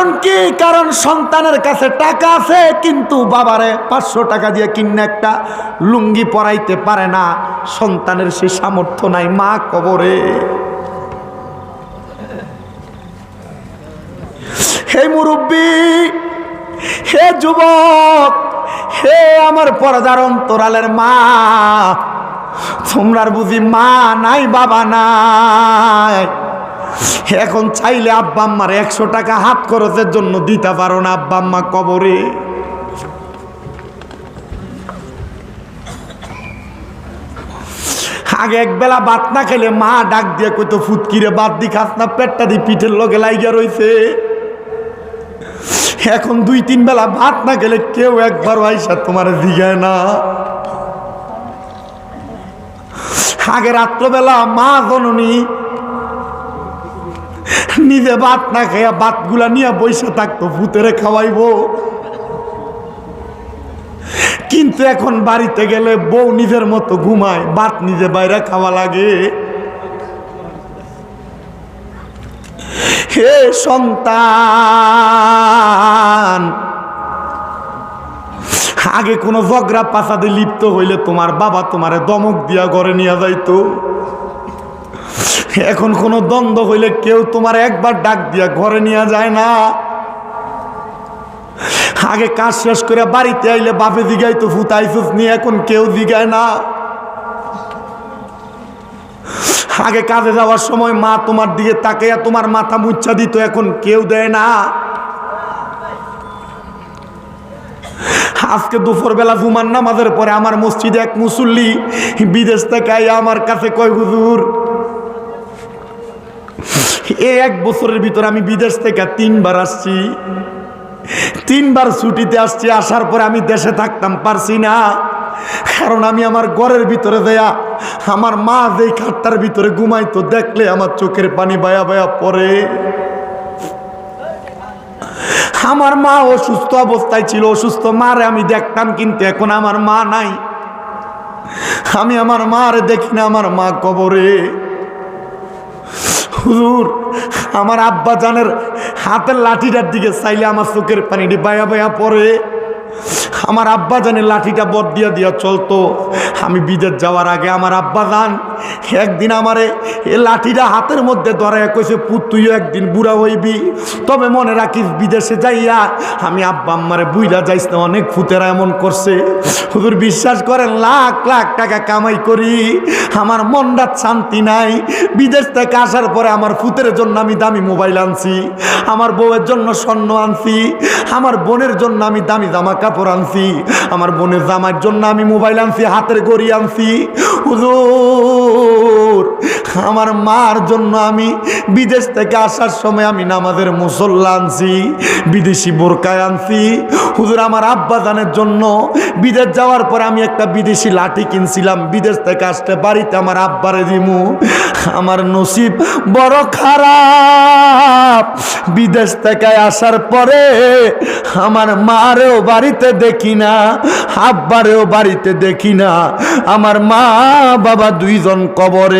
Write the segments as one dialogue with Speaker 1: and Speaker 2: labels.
Speaker 1: কারণ কি? কারণ সন্তানের কাছে টাকা আছে, কিন্তু বাবারে পাঁচশো টাকা দিয়ে কিনে একটা লুঙ্গি পরাইতে পারে না। সন্তানের সে সামর্থ্য নাই, মা কবরে। হে মুরব্বী, হে যুবক, হে আমার পরদার অন্তরালের মা, তোমরার বুঝি মা নাই, বাবা নাই। এখন চাইলে আব্বা আম্মার একশো টাকা হাত খরচের জন্য দিতে পারো না আব্বা আম্মা কবরে। আগে একবেলা ভাত না খেলে মা ডাক দিয়ে কইতো ফুটকিরে বাদ দি, খাস না, পেটটা দি, পিঠের লগে লাইগা রইছে। এখন দুই তিন বেলা ভাত না খেলে কেউ একবার আইসা তোমার দিঘায় না। আগে রাত্রবেলা মা জননী নিজে ভাত না খাইয়া ভাতগুলা নিয়ে বসে থাকতো, ভূতেরে খাওয়াইবো। কিন্তু এখন বাড়িতে গেলে বউ নিজের মতো ঘুমায়, ভাত নিজে বাইরে খাওয়া লাগে। হে সন্তান, আগে কোনো ঝগড়া পাশাতে লিপ্ত হইলে তোমার বাবা তোমারে দমক দিয়া ঘরে নিয়ে যাইতো। এখন কোনো দ্বন্দ্ব হইলে কেউ তোমার একবার ডাক দিয়া ঘরে নিয়ে যায় না। আগে কাজ শেষ করে বাড়িতে আইলে বাপে দিঘাই তো ফুতাইছুস নিয়ে এখন কেউ দিঘায় না। আগে কাজে যাওয়ার সময় মা তোমার দিকে তাকাইয়া তোমার মাথা মুচ্ছা দিত, এখন কেউ দেয় না। আজকে দুপুরবেলা জুমার নামাজের পরে আমার মসজিদে এক মুসল্লি বিদেশ থেকে আমার কাছে কয়, হুজুর এই এক বছরের ভিতরে আমি বিদেশ থেকে তিনবার আসছি। তিনবার ছুটিতে আসছি, আসার পরে আমি দেশে থাকতাম, পারছি না। কারণ আমি আমার ঘরের ভিতরে দেয়া, আমার মা যেই খাটটার ভিতরে ঘুমাইতো, দেখলে আমার চোখের পানি বায়া বায়া পড়ে। আমার মা অসুস্থ অবস্থায় ছিল, অসুস্থ মারে আমি দেখতাম, কিন্তু এখন আমার মা নাই। আমি আমার মারে দেখি না, আমার মা কবরে। হুজুর আমার আব্বা জানের হাতের লাঠিটার দিকে চাইলে আমার চোখের পানিটি বায়া বায়া পড়ে। আমার আব্বা জানে লাঠিটা বদ দিয়া দিয়া চলতো। আমি বিদেশ যাওয়ার আগে আমার আব্বা জান একদিন আমারে এ লাঠিটা হাতের মধ্যে ধরায় কইছে, পুত, তুইও একদিন বুড়া হইবি। তবে মনে রাখিস, বিদেশে যাইয়া আমি আব্বা আম্মারে বুইরা যাইস না, অনেক ফুতেরা এমন করছে। হুজুর বিশ্বাস করেন, লাখ লাখ টাকা কামাই করি। আমার মনটা শান্তি নাই। বিদেশ থেকে আসার পরে আমার ফুতের জন্য আমি দামি মোবাইল আনছি। আমার বউয়ের জন্য স্বর্ণ আনছি। আমার বোনের জন্য আমি দামি জামা কাপড় আনছি। আমার বোনের জামার জন্য আমি মোবাইল আনছি হাতের গড়ি আনছি। হুজুর! আমার মার জন্য আমি বিদেশ থেকে আসার সময় আমি নামাজের মুসল্লা আনছি, বিদেশি বোরকায় আনছি। হুজুর, আমার আব্বা জানের জন্য বিদেশ যাওয়ার পরে আমি একটা বিদেশি লাঠি কিনছিলাম। বিদেশ থেকে আসতে বাড়িতে আমার আব্বারে দিমু। আমার নসিব বড় খারাপ। বিদেশ থেকে আসার পরে আমার মারেও বাড়িতে দেখি না, আব্বারেও বাড়িতে দেখি না। আমার মা বাবা দুইজন কবরে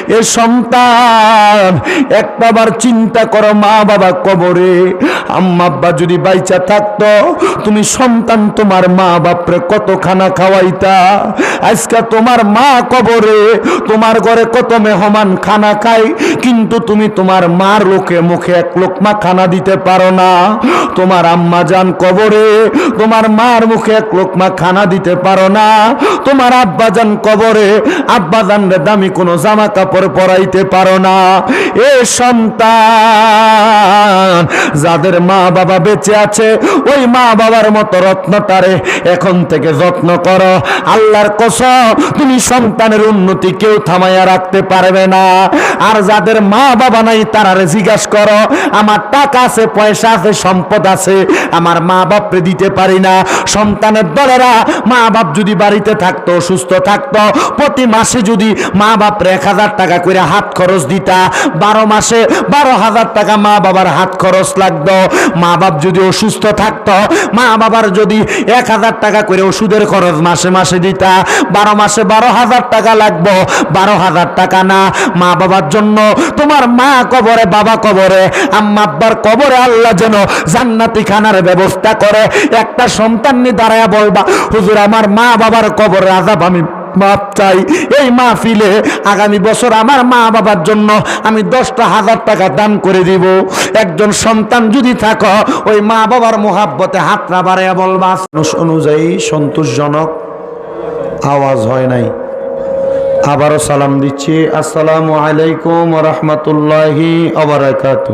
Speaker 1: এ সন্তান একটাবার চিন্তা করো মা বাবা কবরে। আম্মা আব্বা যদি বাইচা থাকতো, তুমি সন্তান তোমার মা বাপরে কত খানা খাওয়াইতা? আজকে তোমার মা কবরে, তোমার ঘরে কত মেহমান খানা খাই কিন্তু তুমি তোমার মার লোকে মুখে এক লোকমা খানা দিতে পারো না। তোমার আম্মা যান কবরে, তোমার মার মুখে এক লোকমা খানা দিতে পারো না। তোমার আব্বা যান কবরে, আব্বা যান রে দামি কোনো জামা কাপড় পরাইতে পারো না। এ সন্তান, যাদের মা বাবা বেঁচে আছে, ওই মা বাবার মতো রত্ন রত্নটারে এখন থেকে যত্ন করো। আল্লাহর কসম, তুমি সন্তানের উন্নতি কেউ থামাইয়া রাখতে পারবে না। আর যাদের মা বাবা নাই তারারে জিজ্ঞাসা করো, আমার টাকা আছে, পয়সা আছে, সম্পদ আছে, আমার মা বাপরে দিতে পারি না। সন্তানের দলেরা মা বাপ যদি বাড়িতে থাকতো, সুস্থ থাকতো, প্রতি মাসে যদি মা বাপরে এক হাজার টাকা করে হাত খরচ দিতা। বারো মাসে বারো হাজার টাকা মা বাবার হাত খরচ লাগতো। মা বাপ যদি অসুস্থ থাকতো, মা বাবার যদি এক হাজার টাকা করে ওষুধের খরচ মাসে মাসে দিতা। বারো মাসে বারো হাজার টাকা লাগবো। বারো হাজার টাকা না। মা বাবার জন্য তোমার মা কবরে, বাবা কবরে, আম্মা আব্বার কবরে আল্লাহ যেন জান্নাতি খানার ব্যবস্থা করে। একটা সন্তান নিয়ে দাঁড়ায় বলবা, হুজুর, আমার মা বাবার কবরে আজাব আমি মাপ চাই। এই মাহফিলে আগামী বছর আমার মা বাবার জন্য আমি দশটা হাজার টাকা দান করে দিব। একজন সন্তান যদি থাকো, ওই মা বাবার মোহাব্বতে হাতটা বাড়াইয়া বলবা অনুযায়ী সন্তোষজনক। আওয়াজ হয় নাই। আবারও সালাম দিচ্ছি। আসসালামু আলাইকুম রহমতুল্লাহি অবরাকাতু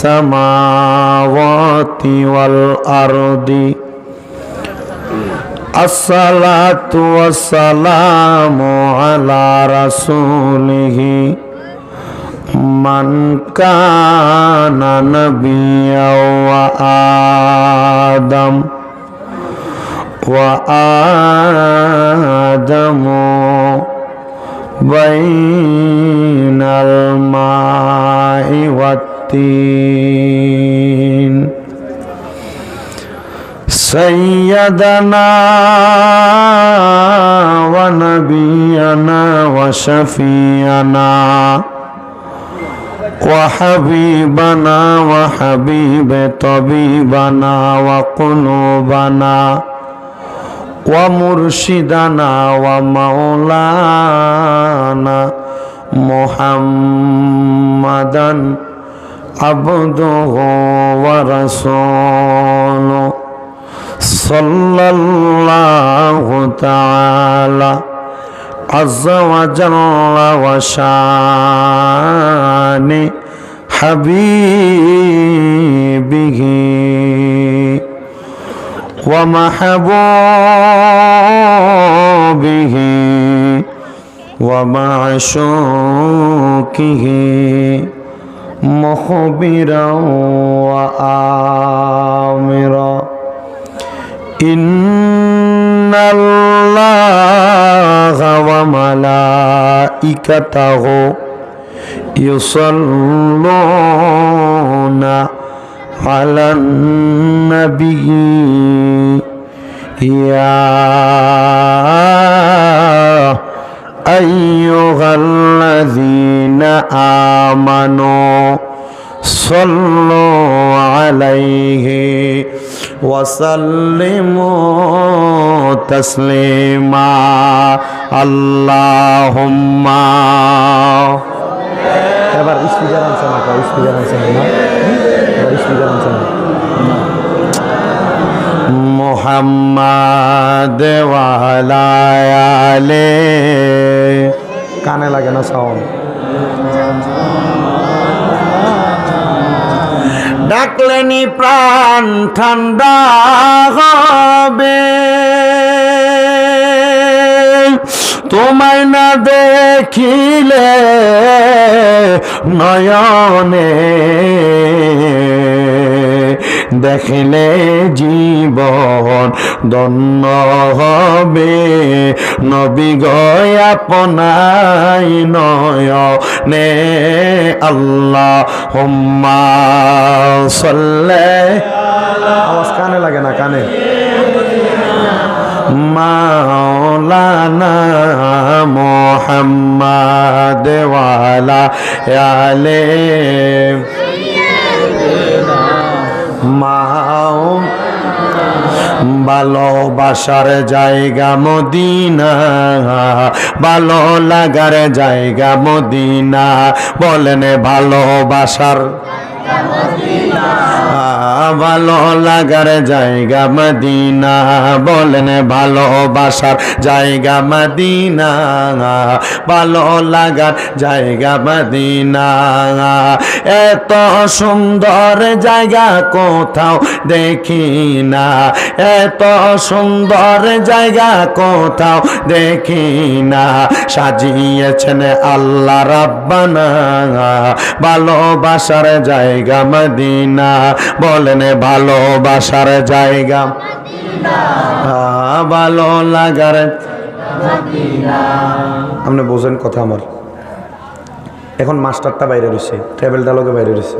Speaker 1: السماوات والأرض الصلاة والسلام على رسوله من كان نبيا وآدم وآدم بين الماء والتين سيدنا ونبينا وشفينا وحبيبنا وحبيب طبيبنا وقلوبنا ومرشدنا ومولانا محمدا عبده ورسوله صلى الله تعالى عز وجل وشان حبيبه ومحبوبه ومعشوقه مخبرا وآمرا إن الله وملائكته يصلون على النبي يا أيها الذين آمنوا صلوا عليه وسلموا تسليما اللهم এবার স্পিকার আনছে না স্পিকার আনছে না এবার স্পিকার আনছে না মোহাম্মদ ওয়ালায়ালে কানে লাগে না সাউন্ড ডাকলেনি প্রাণ ঠান্ডা হবে। তোমায় না দেখিলে নয়নে। দেখিলে জীবন দন্ন হবে। নবী গয় আপনাই নয়নে আল্লাহ হুম্মা সল্লে। আওয়াজ কানে লাগে না, কানে? মাওলানা মোহাম্মদ ওয়ালা আলে মাও ভালোবাসার বাসার জায়গা মদিনা ভালো লাগার জায়গা মদিনা বলেন ভালোবাসার ভালো লাগার জায়গা মদিনা, বলেন ভালোবাসার জায়গা মদিনা, ভালো লাগার জায়গা মদিনা। এত সুন্দর জায়গা কোথাও দেখি না, এত সুন্দর জায়গা কোথাও দেখি না। সাজিয়েছেন আল্লাহ রাব্বানা ভালোবাসার জায়গা মদিনা। বলেন ভালোবাসার জায়গা। ভালো লাগার আপনি বোঝেন কথা আমার। এখন মাস্টারটা বাইরে রয়েছে, ট্রাভেলটা লোকে বাইরে রয়েছে।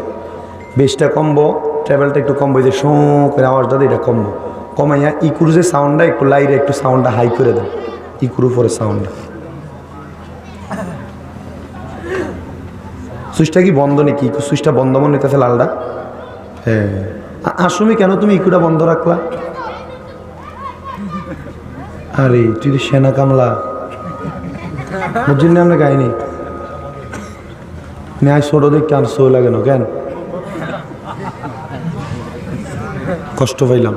Speaker 1: বেশটা কমবো, ট্রাভেলটা একটু কমবো যে শোঁ, করে আওয়াজটা এটা কমবো। কমাইয়া ইকুর যে সাউন্ডটা একটু লাইরে একটু সাউন্ডটা হাই করে দেন। ইকুর উপরে সাউন্ডটা সুইচটা কি বন্ধ নাকি? সুইচটা বন্ধ মনে হইতেছে লালটা। হ্যাঁ। আসমি কেন তুমি ইকুটা বন্ধ রাখলা? আরে, তুই তো সেনা কামলা। আমরা গাইনি ন্যায় ছোট দেখ কেন লাগে না, কেন? কষ্ট পাইলাম।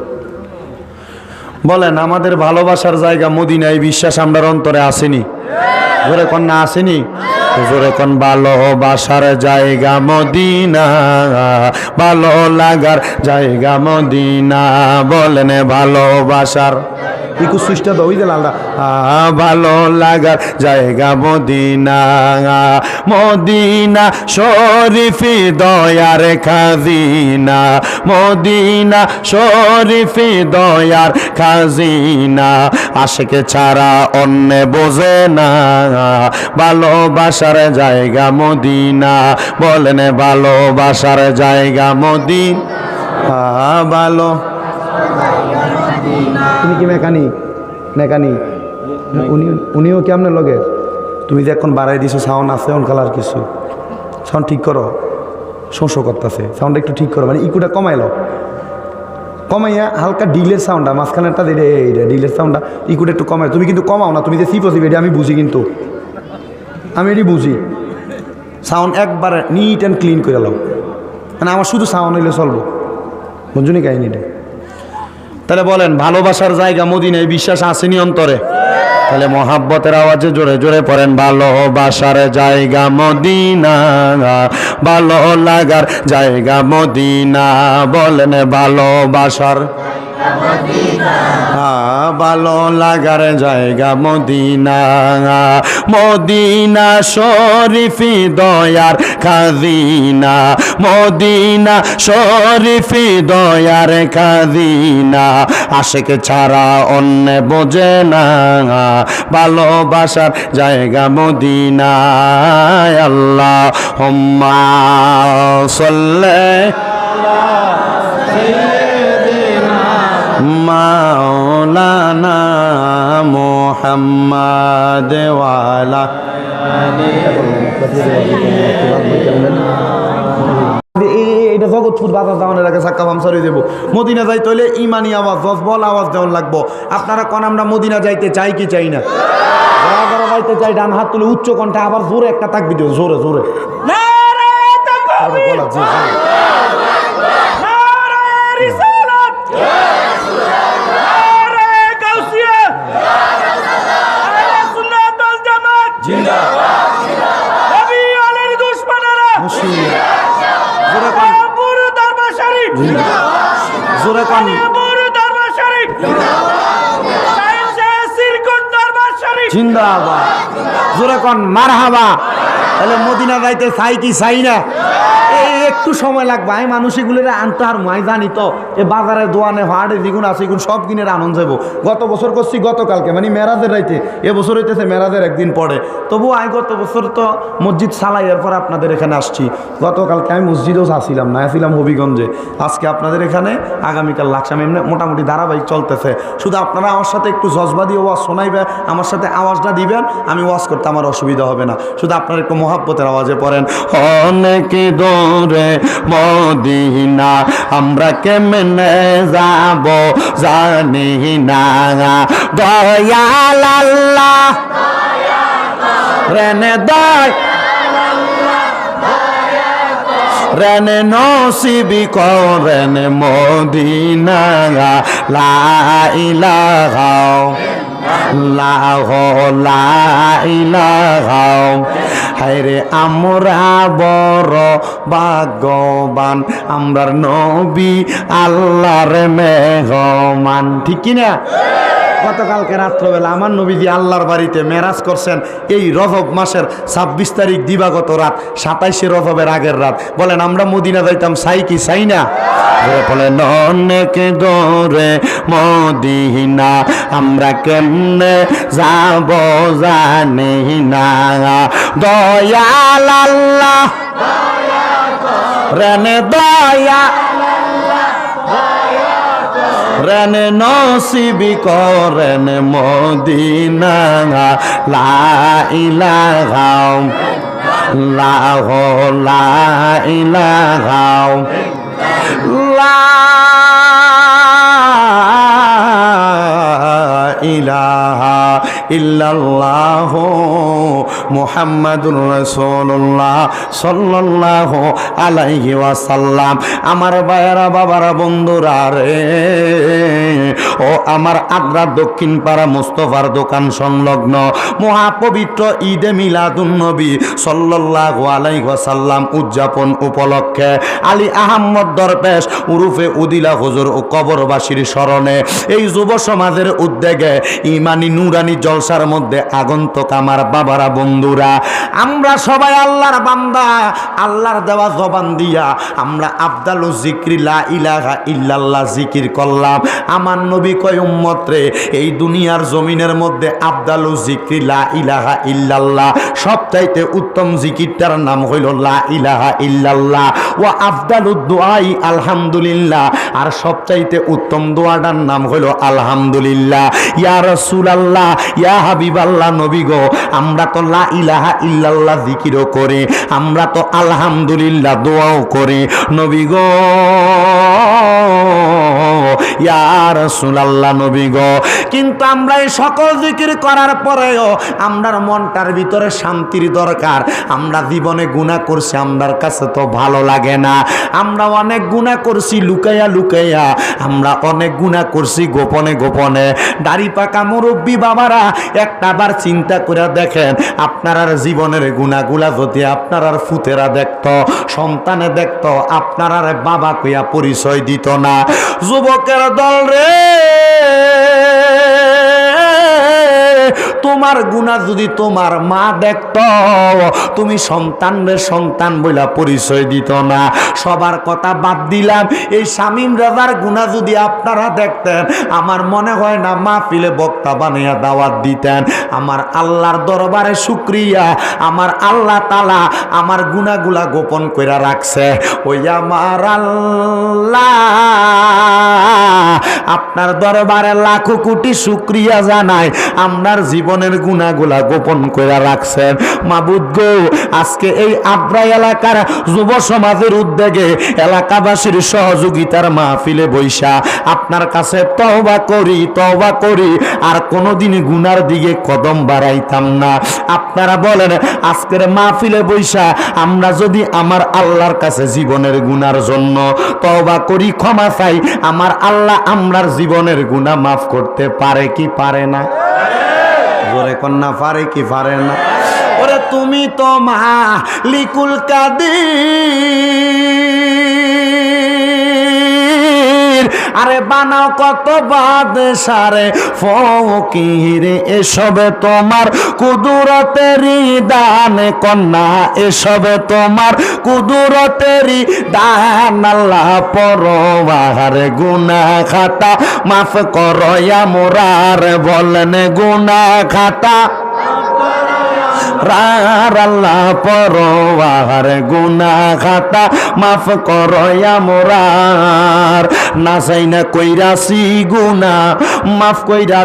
Speaker 1: বলেন, আমাদের ভালোবাসার জায়গা মদিনায়, বিশ্বাস, আমরা অন্তরে আসেনি। জোরে কন্যা আসেনি? জোরে এখন ভালোবাসার জায়গা মদিনা ভালো লাগার জায়গা মদিনা বলেন ভালোবাসার ইকু সুইচটা দই দে লালদা ভালো লাগার জায়গা মদিনা মদিনা, শরীফি দয়ার খাজিনা, মদিনা, শরীফি দয়ার খাজিনা, আশেকে ছাড়া অন্য বোঝে না, ভালোবাসার জায়গা মদিনা, বলেন ভালোবাসার জায়গা মদিনা ভালো কি মেকানিক মেকানিক উনি, উনিও কি আপনার লগে তুমি যে এখন বাড়াই দিছো সাউন্ড আছে অন কালার কিছু। সাউন্ড ঠিক করো। শোষ করতেছে। সাউন্ডটা একটু ঠিক করো। মানে ইকুটা কমাইলো কমাইয়া হালকা ডিলের সাউন্ডটা মাঝখানেরটা দিলে এইটা ডিলের সাউন্ডটা ইকুটা একটু কমাই তুমি কিন্তু কমাও না, তুমি যে সিপো এটা আমি বুঝি কিন্তু। আমি এটি বুঝি। সাউন্ড একবার নিট অ্যান্ড ক্লিন করে লাও। মানে আমার শুধু সাউন্ড হইলে চলবো। বুঝুনি কাহিনিটা? তাহলে বলেন, ভালোবাসার জায়গা মদিনায় বিশ্বাস আসেনি অন্তরে? তাহলে মহাব্বতের আওয়াজে জোরে জোরে পড়েন, ভালোবাসার জায়গা মদিনা, ভালো লাগার জায়গা মদিনা। বলেন, ভালোবাসার ভালো লাগার জায়গা মদিনা। মদিনা শরীফি দয়ার খাজিনা। মদিনা শরীফি দয়ার খাজিনা। আশেক ছাড়া অন্য বোঝে না। ভালোবাসার জায়গা মদিনা। আল্লাহ হোম্মা সল্লে মাওলানা মোহাম্মদ ওয়ালা এটা জগৎপুর বাজার জামানের আগে সাক্কা ভামসারি দেবো। মদিনা যাইতে হলে ইমানি আওয়াজ জজবল আওয়াজ দেওয়ার লাগবো। আপনারা কোন আমরা মদিনা যাইতে চাই কি চাই না? যারা যারা যাইতে চাই ডান হাত তুলে উচ্চ কণ্ঠে আবার জোরে একটা তাকবি দিও জোরে জোরে আরে বলা, জি, জি। মুসলিম। জোরে কোন জোরে কোন জিন্দাবাদ। জোরে কন মারহাবা। তাহলে মদিনা যাইতে চাই কি চাই না? একটু সময় লাগবে। আমি মানুষ এগুলো আনতে আর মাই জানি তো। এ বাজারে দোয়ানে, হাটে যেগুলো আছে এগুলো সব কিনের আনন্দ যাব গত বছর করছি, গতকালকে মানে মেরাজের রাইতে। এ বছর হইতেছে মেরাজের একদিন পরে। তবু আমি গত বছর তো মসজিদ সালাই, এরপর আপনাদের এখানে আসছি। গতকালকে আমি মসজিদেও আসছিলাম না, আসছিলাম হবিগঞ্জে। আজকে আপনাদের এখানে, আগামীকাল আমি এমনি মোটামুটি ধারাবাহিক চলতেছে। শুধু আপনারা আমার সাথে একটু জজবাদি ওয়াজ শোনাইবে আমার সাথে আওয়াজটা দিবেন, আমি ওয়াজ করতে আমার অসুবিধা হবে না। শুধু আপনার একটু মহাব্বতের আওয়াজে পড়েন। অনেকে দূরে দূরে মদিনা, আমরা কেমনে যাব জানি না। দয়াল আল্লাহ, রেনে দয় রেনে নসিবি করেন মদিনা, লা ইলাহা লাহ লাইলাহাও হায়রে আমরা বড় ভাগ্যবান আমরার নবী আল্লাহর মেহমান। ঠিক কিনা? গতকালকে রাত্রবেলা আমার নবীজি আল্লাহর বাড়িতে মেরাজ করছেন, এই রজব মাসের ছাব্বিশ তারিখ দিবাগত রাত, সাতাইশে রজবের আগের রাত। বলেন, আমরা মদিনা যাইতাম, সাই কি, সাই না? বলেন, অনেক দূরে মদিনা, আমরা কেমনে যাব জানি না। দয়াল আল্লাহ রেনে দয়া রেন নসিবি করেন মদিনা। লা ইলাহা লাহ লা ইলাহা লা ইলাহা ইল্লাল্লাহ মুহাম্মাদুর রাসূলুল্লাহ সাল্লাল্লাহু আলাইহি ওয়াসাল্লাম। আমার বায়ারা বাবারা, বন্ধুরা রে, ও আমার আগ্রা দক্ষিণ পাড়া মুস্তফার দোকান সংলগ্ন মহাপবিত্র ঈদে মিলাদুন নবী সাল্লাল্লাহু আলাইহি ওয়াসাল্লাম উদযাপন উপলক্ষে আলী আহম্মদ দরবেশ উরুফে উদিলা হুজুর ও কবরবাসীর স্মরণে এই যুব সমাজের উদ্যোগে ইমানি নুরানি জলসার মধ্যে আগন্তক আমার বাবারা, বন্ধুরা, আমরা সবাই আল্লাহর বান্দা, আল্লাহর দেওয়া জবান দিয়া আমরা আবদাল জিক্রি, লা ইলাহা ইল্লাল্লাহ জিকির করলাম। আমার নবী কয় এই দুনিয়ার জমিনের মধ্যে আবদাল জিক্রি, লা ইলাহা ইল্লাল্লাহ, সবচাইতে উত্তম জিকিরটার নাম হইল লা ইলাহা ইল্লাল্লাহ। ও আফদাল দোয়াই আলহামদুলিল্লাহ, আর সবচাইতে উত্তম দোয়াটার নাম হইল আলহামদুলিল্লাহ। ইয়া রসুলাল্লাহ ইয়া হাবিবাল্লাহ নবী গো, আমরা তো লা ইলাহা ইল্লাল্লাহ জিকিরও করে, আমরা তো আলহামদুলিল্লাহ দোয়াও করে। নবী গো ইয়া রাসূলুল্লাহ নবী গো। কিন্তু আমরা এই সকল জিকির করার পরেও আমরার মনটার ভিতরে শান্তির দরকার। আমরা জীবনে গুনাহ করছি, আমরার কাছে তো ভালো লাগে না। আমরা অনেক গুনাহ করছি, লুকাইয়া লুকাইয়া। আমরা অনেক গুনাহ করছি গোপনে গোপনে। দাড়ি পাকা মুরব্বী বাবারা, একটা বার চিন্তা করে দেখেন, আপনার জীবনের গুণাগুলা যদি আপনার ফুতেরা দেখত, সন্তানে দেখত, আপনার বাবা কইয়া পরিচয় দিত না। যুবকের দল রে। তোমার গুণা যদি তোমার মা দেখত, তুমি সন্তানরে সন্তান বইলা পরিচয় দিত না। সবার কথা বাদ দিলাম। এই শামীম রাজার গুণা যদি আপনারা দেখতেন, আমার মনে হয় না মা ফিলে বক্তা বানাইয়া দাওয়াত দিতেন। আমার আল্লাহর দরবারে শুক্রিয়া। আমার আল্লাহ তালা আমার গুণাগুলা গোপন করে রাখছে। ওই আমার আল্লাহ আপনার দরবারে লাখো কোটি শুক্রিয়া জানাই। আপনার জীবনের গুণাগুলা গোপন করে রাখছেন। মাবুদ গো, আজকে এই আব্রা এলাকার যুব সমাজের উদ্যোগে এলাকাবাসীর সহযোগিতার মাহফিলে বৈশা। আপনার কাছে তওবা করি তওবা করি, আর কোনোদিন গুনার দিকে কদম বাড়াইতাম না। আপনারা বলেন, আজকের মাহফিলে বৈশা, আমরা যদি আমার আল্লাহর কাছে জীবনের গুনার জন্য তওবা করি, ক্ষমা চাই, আমার আল্লাহ আমরার জীবনের গুণা মাফ করতে পারে কি পারে না? জোরে কন্যা, পারে কি পারে না? ওরে তুমি তো মা লিকুল কাদির। আরে বানাও কত বাদ সারে ফকির, এসবে তোমার কুদুরতেরই দান, কন্যা, এসবে তোমার কুদুরতেরই দান, আল্লাহ পরবার গুনা খাতা মাফ করয়া মোরার বলেন গুনা খাতা রার পরোয়ার গুনা খাতা মাফ মোরার। না গুনা মাফ কইরা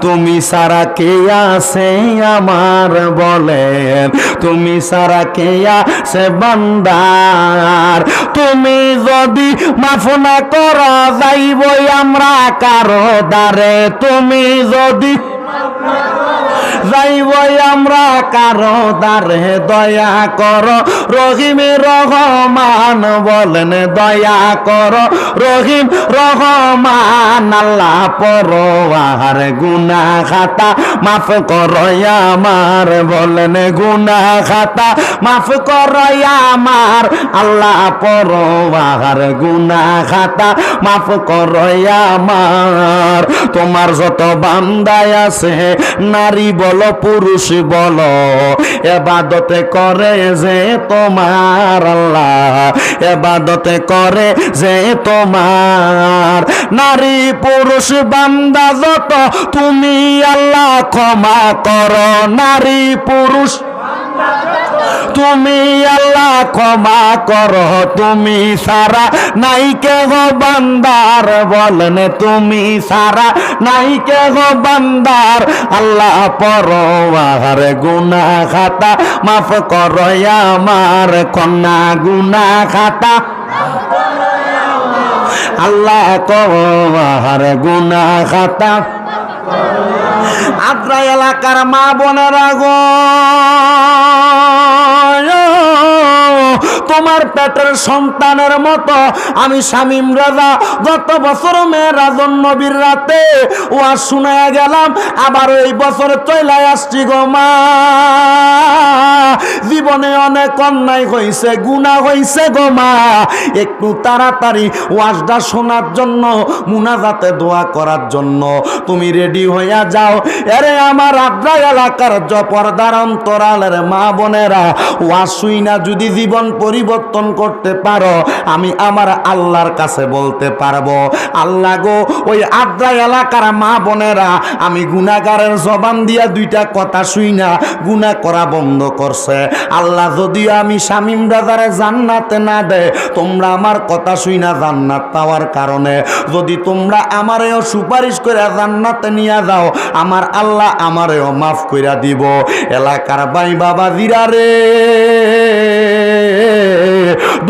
Speaker 1: তুমি সারা কে আছে আমার বলেন, তুমি সারা কে আছে বান্দার। তুমি যদি মাফ না করা যাইবই আমরা কারও দ্বারে, তুমি যদি যাইবই আমরা কারও দ্বারে দয়া কর। রহিম রহমান বলেন দয়া কর। রহিম রহমান, আল্লাহ পরোয়ার গুনা খাতা মাফ কর আমার বলেন গুনা খাতা মাফ কর আমার, আল্লাহ পরোয়ার গুনা খাতা মাফ কর আমার, তোমার যত বান্দায় আছে নারী বলো, পুরুষ বলো, এবাদতে করে যে তোমার আল্লাহ, এবাদতে করে যে তোমার। নারী, পুরুষ, বান্দা যত, তুমি আল্লাহ ক্ষমা করো। নারী, পুরুষ তুমি আল্লাহ ক্ষমা করো, তুমি সারা নাই কে গো বান্দার বলেন, তুমি সারা নাই কে গো বান্দার। আল্লাহ পরোয়ার গুনা খাতা মাফ করো আমার কন্যা গুনা খাতা আল্লাহ কর গুনা খাতা আদ্রা এলাকার মা বোনেরা গো। তোমার পেটের সন্তানের মতো আমি শামিম রাজা গত বছর মেয়েরা জন্মবীর রাতে ও আর শুনে গেলাম, আবার এই বছর চলে আসছি গো মা। জীবনে অনেক অন্যায় হয়েছে গুণা হয়েছে গো মা। একটু তাড়াতাড়ি ওয়াজটা শোনার জন্য, মুনাজাতে দোয়া করার জন্য। তুমি রেডি হইয়া যাও। এরে আমার আদ্রা এলাকার জপরদার অন্তরালের মা বোনেরা, ওয়াজ শুই না যদি জীবন পরিবর্তন করতে পারো, আমি আমার আল্লাহর কাছে বলতে পারব, আল্লাহ গো, ওই আদ্রা এলাকার মা বোনেরা, আমি গুনাগারের জবান দিয়া দুইটা কথা শুই না গুণা করা বন্ধ করছে। আল্লাহ যদিও আমি শামিম রাজারে জান্নাতে না দে তোমরা আমার কথা শুই না জান্নাত পাওয়ার কারণে। যদি তোমরা আমারেও সুপারিশ করে জান্নাতে নিয়ে যাও, আমার আল্লাহ আমারেও মাফ কইরা দিব। এলাকার বাই বাবা জিরা রে।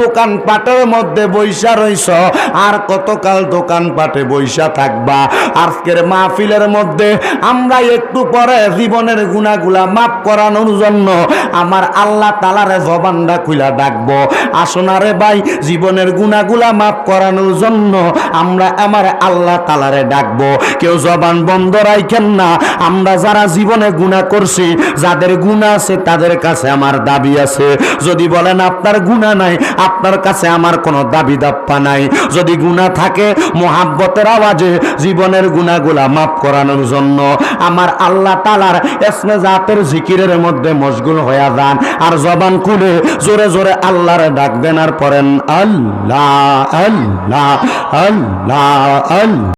Speaker 1: দোকান পাটের মধ্যে বৈশা রইছ। আর কতকাল দোকান পাটে বৈশা থাকবা? আজকের মাহফিলের মধ্যে আমরা একটু পরে জীবনের গুণাগুলা মাফ করানোর জন্য আমার আল্লাহ তালারে জবানটা খুলা ডাকবো। আসনারে ভাই, জীবনের গুণাগুলা মাফ করানোর জন্য আমরা আমার আল্লাহ তালারে ডাকবো। কেউ জবান বন্ধ রাখেন না। আমরা যারা জীবনে গুণা করছি, যাদের গুণা আছে তাদের কাছে আমার দাবি আছে। যদি বলেন আপনার গুণা নাই আপনার কাছে আমার কোনো দাবি দাপ্পা নাই। যদি গুণা থাকে, মোহাব্বতের আওয়াজে জীবনের গুণাগুলা মাফ করানোর জন্য আমার আল্লাহ তালার এসমে জাতের জিকিরের মধ্যে মশগুল হয়ে যান আর জবান খুলে জোরে জোরে আল্লাহরে ডাকবেন আর পড়েন, আল্লাহ আল্লাহ আল্লাহ আল্লাহ।